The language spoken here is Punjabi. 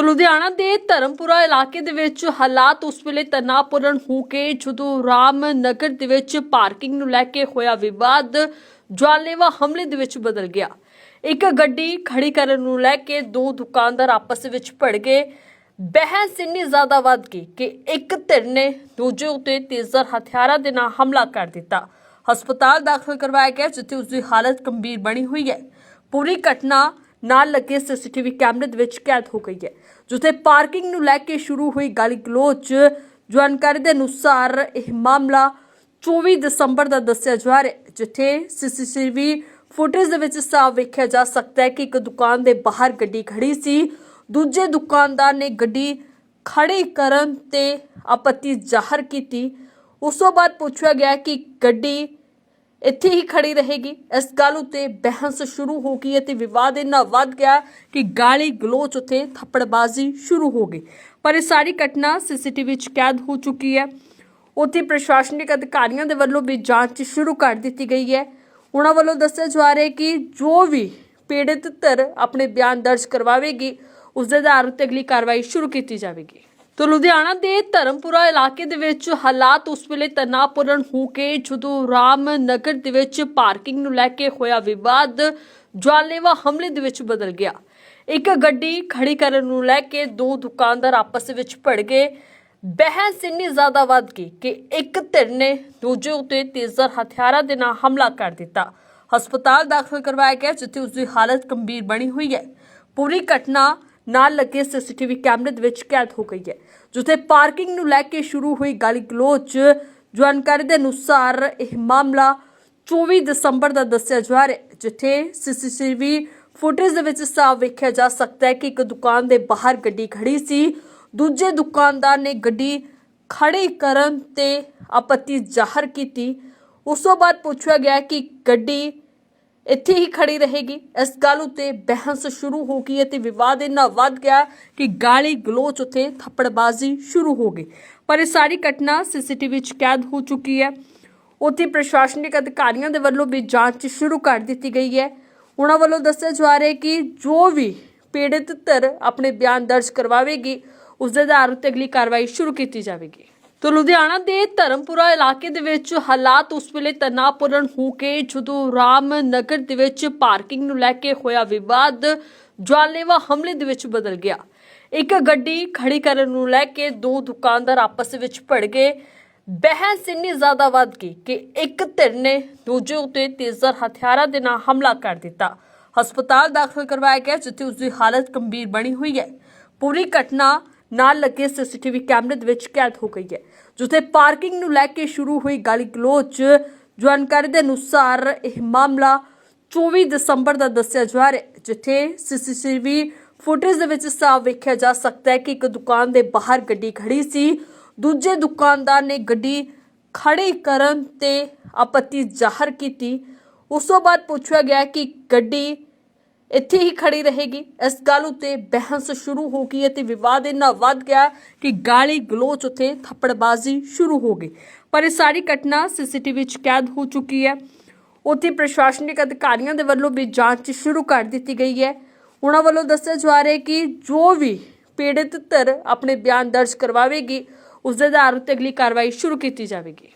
ਤੋ ਲੁਧਿਆਣਾ ਦੇ ਧਰਮਪੁਰਾ ਇਲਾਕੇ ਦੇ ਵਿੱਚ ਹਾਲਾਤ ਉਸ ਵੇਲੇ ਤਣਾਅਪੂਰਨ ਹੋ ਕੇ ਜਦੋਂ ਰਾਮ ਨਗਰ ਦੇ ਵਿੱਚ ਪਾਰਕਿੰਗ ਨੂੰ ਲੈ ਕੇ ਹੋਇਆ ਵਿਵਾਦ ਜਾਨਲੇਵਾ ਹਮਲੇ ਦੇ ਵਿੱਚ ਬਦਲ ਗਿਆ। ਇੱਕ ਗੱਡੀ ਖੜੀ ਕਰਨ ਨੂੰ ਲੈ ਕੇ ਦੋ ਦੁਕਾਨਦਾਰ ਆਪਸ ਵਿੱਚ ਭਿੜ ਗਏ। ਬਹਿਸ ਇੰਨੀ ਜ਼ਿਆਦਾ ਵੱਧ ਗਈ ਕਿ ਇੱਕ ਧਿਰ ਨੇ ਦੂਜੇ ਉੱਤੇ ਤੇਜ਼ਰ ਹਥਿਆਰਾਂ ਦੇ ਨਾਲ ਹਮਲਾ ਕਰ ਦਿੱਤਾ। ਹਸਪਤਾਲ ਦਾਖਲ ਕਰਵਾਇਆ ਗਿਆ, ਜਿੱਥੇ ਉਸ ਦੀ ਹਾਲਤ ਗੰਭੀਰ ਬਣੀ ਹੋਈ ਹੈ। ਪੂਰੀ ਘਟਨਾ ਨਾਲ ਲੱਗੇ ਸੀਸੀਟੀਵੀ ਕੈਮਰੇ ਦੇ ਵਿੱਚ ਕੈਦ ਹੋ ਗਈ ਹੈ, ਜਿੱਥੇ ਪਾਰਕਿੰਗ ਨੂੰ ਲੈ ਕੇ ਸ਼ੁਰੂ ਹੋਈ ਗਾਲੀ ਗਲੋਚ। ਜਾਣਕਾਰੀ ਦੇ ਅਨੁਸਾਰ ਇਹ ਮਾਮਲਾ 24 ਦਸੰਬਰ ਦਾ ਦੱਸਿਆ ਜਾ ਰਿਹਾ ਹੈ, ਜਿੱਥੇ ਸੀਸੀਟੀਵੀ ਫੁਟੇਜ ਦੇ ਵਿੱਚ ਸਾਫ਼ ਵੇਖਿਆ ਜਾ ਸਕਦਾ ਹੈ ਕਿ ਇੱਕ ਦੁਕਾਨ ਦੇ ਬਾਹਰ ਗੱਡੀ ਖੜੀ ਸੀ। ਦੂਜੇ ਦੁਕਾਨਦਾਰ ਨੇ ਗੱਡੀ ਖੜੀ ਕਰਨ ਤੇ ਆਪੱਤੀ ਜ਼ਾਹਰ ਕੀਤੀ। ਉਸ ਤੋਂ ਬਾਅਦ ਪੁੱਛਿਆ ਗਿਆ ਕਿ ਗੱਡੀ ਇੱਥੇ ਹੀ ਖੜੀ ਰਹੇਗੀ। ਇਸ ਗੱਲ ਉਤੇ ਬਹਿਸ ਸ਼ੁਰੂ ਹੋ ਗਈ ਅਤੇ ਵਿਵਾਦ ਇੰਨਾ ਵੱਧ ਗਿਆ ਕਿ ਗਾਲੀ ਗਲੋਚ ਉਤੇ ਥੱਪੜਬਾਜ਼ੀ ਸ਼ੁਰੂ ਹੋ ਗਈ। ਪਰ ਇਹ ਸਾਰੀ ਘਟਨਾ ਸੀਸੀਟੀਵੀ ਵਿੱਚ ਕੈਦ ਹੋ ਚੁੱਕੀ ਹੈ। ਉੱਥੇ ਪ੍ਰਸ਼ਾਸਨਿਕ ਅਧਿਕਾਰੀਆਂ ਦੇ ਵੱਲੋਂ ਵੀ ਜਾਂਚ ਸ਼ੁਰੂ ਕਰ ਦਿੱਤੀ ਗਈ ਹੈ। ਉਹਨਾਂ ਵੱਲੋਂ ਦੱਸਿਆ ਜਾ ਰਿਹਾ ਕਿ ਜੋ ਵੀ ਪੀੜਤ ਧਿਰ ਆਪਣੇ ਬਿਆਨ ਦਰਜ ਕਰਵਾਵੇਗੀ, ਉਸ ਦੇ ਆਧਾਰ ਉੱਤੇ ਅਗਲੀ ਕਾਰਵਾਈ ਸ਼ੁਰੂ ਕੀਤੀ ਜਾਵੇਗੀ। ਤੋ ਲੁਧਿਆਣਾ ਦੇ ਧਰਮਪੁਰਾ ਇਲਾਕੇ ਦੇ ਵਿੱਚ ਹਾਲਾਤ ਉਸ ਵੇਲੇ ਤਣਾਅਪੂਰਨ ਹੋ ਕੇ ਜਦੋਂ ਰਾਮ ਨਗਰ ਦੇ ਵਿੱਚ ਪਾਰਕਿੰਗ ਨੂੰ ਲੈ ਕੇ ਹੋਇਆ ਵਿਵਾਦ, ਜਾਨਲੇਵਾ ਹਮਲੇ ਦੇ ਵਿੱਚ ਬਦਲ ਗਿਆ। ਇੱਕ ਗੱਡੀ ਖੜੀ ਕਰਨ ਨੂੰ ਲੈ ਕੇ ਦੋ ਦੁਕਾਨਦਾਰ ਆਪਸ ਵਿੱਚ ਭੜ ਗਏ। ਬਹਿਸ ਇੰਨੀ ਜ਼ਿਆਦਾ ਵੱਧ ਗਈ ਕਿ ਇੱਕ ਧਿਰ ਨੇ ਦੂਜੇ ਉੱਤੇ ਤੇਜ਼ਰ ਹਥਿਆਰਾਂ ਦੇ ਨਾਲ ਹਮਲਾ ਕਰ ਦਿੱਤਾ। ਹਸਪਤਾਲ ਦਾਖਲ ਕਰਵਾਇਆ ਗਿਆ, ਜਿੱਥੇ ਉਸ ਦੀ ਹਾਲਤ ਗੰਭੀਰ ਬਣੀ ਹੋਈ ਹੈ। ਪੂਰੀ ਘਟਨਾ ਨਾਲ ਲੱਗੇ ਸੀਸੀਟੀਵੀ ਕੈਮਰੇ ਦੇ ਵਿੱਚ ਕੈਦ ਹੋ ਗਈ ਹੈ। ਜਿੱਥੇ ਪਾਰਕਿੰਗ ਨੂੰ ਲੈ ਕੇ ਸ਼ੁਰੂ ਹੋਈ ਗਾਲੀ ਗਲੋਚ ਜਾਣਕਾਰੀ ਦੇ ਅਨੁਸਾਰ ਇਹ ਮਾਮਲਾ 24 ਦਸੰਬਰ ਦਾ ਦੱਸਿਆ ਜਾ ਰਿਹਾ ਹੈ, ਜਿੱਥੇ ਸੀਸੀਟੀਵੀ ਫੁਟੇਜ ਦੇ ਵਿੱਚ ਸਾਫ਼ ਵੇਖਿਆ ਜਾ ਸਕਦਾ ਹੈ ਕਿ ਇੱਕ ਦੁਕਾਨ ਦੇ ਬਾਹਰ ਗੱਡੀ ਖੜੀ ਸੀ। ਦੂਜੇ ਦੁਕਾਨਦਾਰ ਨੇ ਗੱਡੀ ਖੜੀ ਕਰਨ ਤੇ ਆਪੱਤੀ ਜ਼ਾਹਰ ਕੀਤੀ। ਉਸ ਤੋਂ ਬਾਅਦ ਪੁੱਛਿਆ ਗਿਆ ਕਿ ਗੱਡੀ ਇੱਥੇ ਹੀ ਖੜੀ ਰਹੇਗੀ। ਇਸ ਗੱਲ ਉੱਤੇ ਬਹਿਸ ਸ਼ੁਰੂ ਹੋ ਗਈ ਅਤੇ ਵਿਵਾਦ ਇੰਨਾ ਵੱਧ ਗਿਆ ਕਿ ਗਾਲੀ ਗਲੋਚ ਉਤੇ ਥੱਪੜਬਾਜ਼ੀ ਸ਼ੁਰੂ ਹੋ ਗਈ। ਪਰ ਇਹ ਸਾਰੀ ਘਟਨਾ ਸੀਸੀਟੀਵੀ ਵਿੱਚ ਕੈਦ ਹੋ ਚੁੱਕੀ ਹੈ। ਉੱਥੇ ਪ੍ਰਸ਼ਾਸਨਿਕ ਅਧਿਕਾਰੀਆਂ ਦੇ ਵੱਲੋਂ ਵੀ ਜਾਂਚ ਸ਼ੁਰੂ ਕਰ ਦਿੱਤੀ ਗਈ ਹੈ। ਉਹਨਾਂ ਵੱਲੋਂ ਦੱਸਿਆ ਜਾ ਰਿਹਾ ਕਿ ਜੋ ਵੀ ਪੀੜਤ ਧਿਰ ਆਪਣੇ ਬਿਆਨ ਦਰਜ ਕਰਵਾਵੇਗੀ, ਉਸ ਦੇ ਆਧਾਰ ਉੱਤੇ ਅਗਲੀ ਕਾਰਵਾਈ ਸ਼ੁਰੂ ਕੀਤੀ ਜਾਵੇਗੀ। ਤੋ ਲੁਧਿਆਣਾ ਦੇ ਧਰਮਪੁਰਾ ਇਲਾਕੇ ਦੇ ਵਿੱਚ ਹਾਲਾਤ ਉਸ ਵੇਲੇ ਤਣਾਅਪੂਰਨ ਹੋ ਕੇ ਜਦੋਂ ਰਾਮ ਨਗਰ ਦੇ ਵਿੱਚ ਪਾਰਕਿੰਗ ਨੂੰ ਲੈ ਕੇ ਹੋਇਆ ਵਿਵਾਦ ਜਾਨਲੇਵਾ ਹਮਲੇ ਦੇ ਵਿੱਚ ਬਦਲ ਗਿਆ। ਇੱਕ ਗੱਡੀ ਖੜੀ ਕਰਨ ਨੂੰ ਲੈ ਕੇ ਦੋ ਦੁਕਾਨਦਾਰ ਆਪਸ ਵਿੱਚ ਭੜ ਗਏ। ਬਹਿਸ ਇੰਨੀ ਜ਼ਿਆਦਾ ਵੱਧ ਗਈ ਕਿ ਇੱਕ ਧਿਰ ਨੇ ਦੂਜੇ ਉੱਤੇ ਤੇਜ਼ਰ ਹਥਿਆਰਾਂ ਦੇ ਨਾਲ ਹਮਲਾ ਕਰ ਦਿੱਤਾ। ਹਸਪਤਾਲ ਦਾਖਲ ਕਰਵਾਇਆ ਗਿਆ, ਜਿੱਥੇ ਉਸ ਦੀ ਹਾਲਤ ਗੰਭੀਰ ਬਣੀ ਹੋਈ ਹੈ। ਪੂਰੀ ਘਟਨਾ ਨਾਲ ਲੱਗੇ ਸੀਸੀਟੀਵੀ ਕੈਮਰੇ ਦੇ ਵਿੱਚ ਕੈਦ ਹੋ ਗਈ ਹੈ। ਜਿੱਥੇ ਪਾਰਕਿੰਗ ਨੂੰ ਲੈ ਕੇ ਸ਼ੁਰੂ ਹੋਈ ਗਾਲੀ ਗਲੋਚ। ਜਾਣਕਾਰੀ ਦੇ ਅਨੁਸਾਰ ਇਹ ਮਾਮਲਾ 24 ਦਸੰਬਰ ਦਾ ਦੱਸਿਆ ਜਾ ਰਿਹਾ ਹੈ, ਜਿੱਥੇ ਸੀਸੀਟੀਵੀ ਫੁਟੇਜ ਦੇ ਵਿੱਚ ਸਾਫ਼ ਵੇਖਿਆ ਜਾ ਸਕਦਾ ਹੈ ਕਿ ਇੱਕ ਦੁਕਾਨ ਦੇ ਬਾਹਰ ਗੱਡੀ ਖੜੀ ਸੀ। ਦੂਜੇ ਦੁਕਾਨਦਾਰ ਨੇ ਗੱਡੀ ਖੜੀ ਕਰਨ ਤੇ ਆਪੱਤੀ ਜ਼ਾਹਰ ਕੀਤੀ। ਉਸ ਤੋਂ ਬਾਅਦ ਪੁੱਛਿਆ ਗਿਆ ਕਿ ਗੱਡੀ ਇੱਥੇ ਹੀ ਖੜੀ ਰਹੇਗੀ। ਇਸ ਗੱਲ ਉੱਤੇ ਬਹਿਸ ਸ਼ੁਰੂ ਹੋ ਗਈ ਅਤੇ ਵਿਵਾਦ ਇੰਨਾ ਵੱਧ ਗਿਆ ਕਿ ਗਾਲੀ ਗਲੋਚ ਉਤੇ ਥੱਪੜਬਾਜ਼ੀ ਸ਼ੁਰੂ ਹੋ ਗਈ। ਪਰ ਇਹ ਸਾਰੀ ਘਟਨਾ ਸੀਸੀਟੀਵੀ ਵਿੱਚ ਕੈਦ ਹੋ ਚੁੱਕੀ ਹੈ। ਉੱਥੇ ਪ੍ਰਸ਼ਾਸਨਿਕ ਅਧਿਕਾਰੀਆਂ ਦੇ ਵੱਲੋਂ ਵੀ ਜਾਂਚ ਸ਼ੁਰੂ ਕਰ ਦਿੱਤੀ ਗਈ ਹੈ। ਉਹਨਾਂ ਵੱਲੋਂ ਦੱਸਿਆ ਜਾ ਰਿਹਾ ਕਿ ਜੋ ਵੀ ਪੀੜਤ ਧਿਰ ਆਪਣੇ ਬਿਆਨ ਦਰਜ ਕਰਵਾਵੇਗੀ, ਉਸ ਦੇ ਆਧਾਰ ਉੱਤੇ ਅਗਲੀ ਕਾਰਵਾਈ ਸ਼ੁਰੂ ਕੀਤੀ ਜਾਵੇਗੀ।